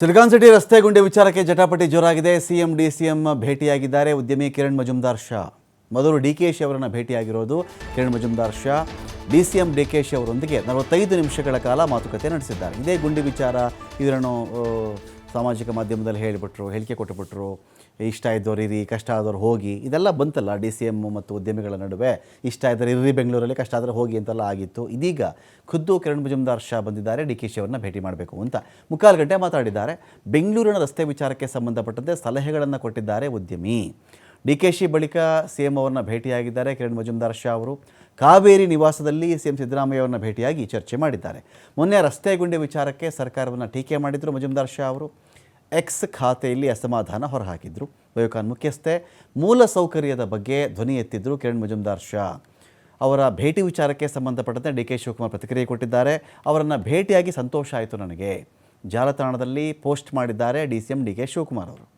Silicon city ರಸ್ತೆ ಗುಂಡಿ ವಿಚಾರಕ್ಕೆ ಜಟಾಪಟಿ ಜೋರಾಗಿದೆ. ಸಿಎಂ ಡಿ ಸಿಎಂ ಭೇಟಿಯಾಗಿದ್ದಾರೆ. ಉದ್ಯಮಿ ಕಿರಣ್ ಮಜುಮ್ದಾರ್ ಶಾ. ಮೊದಲು ಡಿ ಕೆ ಶಿ ಅವರನ್ನು ಭೇಟಿಯಾಗಿರೋದು Kiran Mazumdar Shaw. D C M D K Shi ಅವರೊಂದಿಗೆ ನಲವತ್ತೈದು ನಿಮಿಷಗಳ ಕಾಲ ಮಾತುಕತೆ ನಡೆಸಿದ್ದಾರೆ. ಇದೇ ಗುಂಡಿ ವಿಚಾರ ಇವರನ್ನು ಆ, ಸಾಮಾಜಿಕ ಮಾಧ್ಯಮದಲ್ಲಿ ಹೇಳಿಬಿಟ್ರು, ಹೇಳಿಕೆ ಕೊಟ್ಟುಬಿಟ್ರು, ಇಷ್ಟ ಇದ್ದವ್ರು ಇರಿ, ಕಷ್ಟ ಆದವ್ರು ಹೋಗಿ, ಇದೆಲ್ಲ ಬಂತಲ್ಲ ಡಿ ಸಿ ಎಂ ಮತ್ತು ಉದ್ಯಮಿಗಳ ನಡುವೆ. ಇಷ್ಟ ಇದ್ದರೆ ಇರ್ರಿ ಬೆಂಗಳೂರಲ್ಲಿ, ಕಷ್ಟ ಆದರೆ ಹೋಗಿ ಅಂತೆಲ್ಲ ಆಗಿತ್ತು. ಇದೀಗ ಖುದ್ದು ಕಿರಣ್ ಮಜುಮ್ದಾರ್ ಶಾ ಬಂದಿದ್ದಾರೆ, ಡಿ ಕೆ ಶಿ ಅವರನ್ನ ಭೇಟಿ ಮಾಡಬೇಕು ಅಂತ. ಮುಕ್ಕಾಲು ಗಂಟೆ ಮಾತಾಡಿದ್ದಾರೆ. ಬೆಂಗಳೂರಿನ ರಸ್ತೆ ವಿಚಾರಕ್ಕೆ ಸಂಬಂಧಪಟ್ಟಂತೆ ಸಲಹೆಗಳನ್ನು ಕೊಟ್ಟಿದ್ದಾರೆ ಉದ್ಯಮಿ. ಡಿ ಕೆ ಶಿ ಬಳಿಕ ಸಿ ಎಂ ಅವರನ್ನ ಭೇಟಿಯಾಗಿದ್ದಾರೆ ಕಿರಣ್ ಮಜುಮ್ದಾರ್ ಶಾ ಅವರು. ಕಾವೇರಿ ನಿವಾಸದಲ್ಲಿ ಸಿ ಎಂ ಸಿದ್ದರಾಮಯ್ಯ ಅವರನ್ನ ಭೇಟಿಯಾಗಿ ಚರ್ಚೆ ಮಾಡಿದ್ದಾರೆ. ಮೊನ್ನೆ ರಸ್ತೆ ಗುಂಡಿ ವಿಚಾರಕ್ಕೆ ಸರ್ಕಾರವನ್ನು ಟೀಕೆ ಮಾಡಿದರು ಮಜುಮ್ದಾರ್ ಶಾ ಅವರು. ಎಕ್ಸ್ ಖಾತೆಯಲ್ಲಿ ಅಸಮಾಧಾನ ಹೊರಹಾಕಿದ್ರು. ಬಯೋಕಾನ್ ಮುಖ್ಯಸ್ಥೆ ಮೂಲ ಸೌಕರ್ಯದ ಬಗ್ಗೆ ಧ್ವನಿ ಎತ್ತಿದ್ರು ಕಿರಣ್ ಮಜುಮ್ದಾರ್ ಶಾ. ಅವರ ಭೇಟಿ ವಿಚಾರಕ್ಕೆ ಸಂಬಂಧಪಟ್ಟಂತೆ ಡಿ ಕೆ ಶಿವಕುಮಾರ್ ಪ್ರತಿಕ್ರಿಯೆ ಕೊಟ್ಟಿದ್ದಾರೆ. ಅವರನ್ನು ಭೇಟಿಯಾಗಿ ಸಂತೋಷ ಆಯಿತು ನನಗೆ. ಜಾಲತಾಣದಲ್ಲಿ ಪೋಸ್ಟ್ ಮಾಡಿದ್ದಾರೆ D C M D K Shivakumar ಅವರು.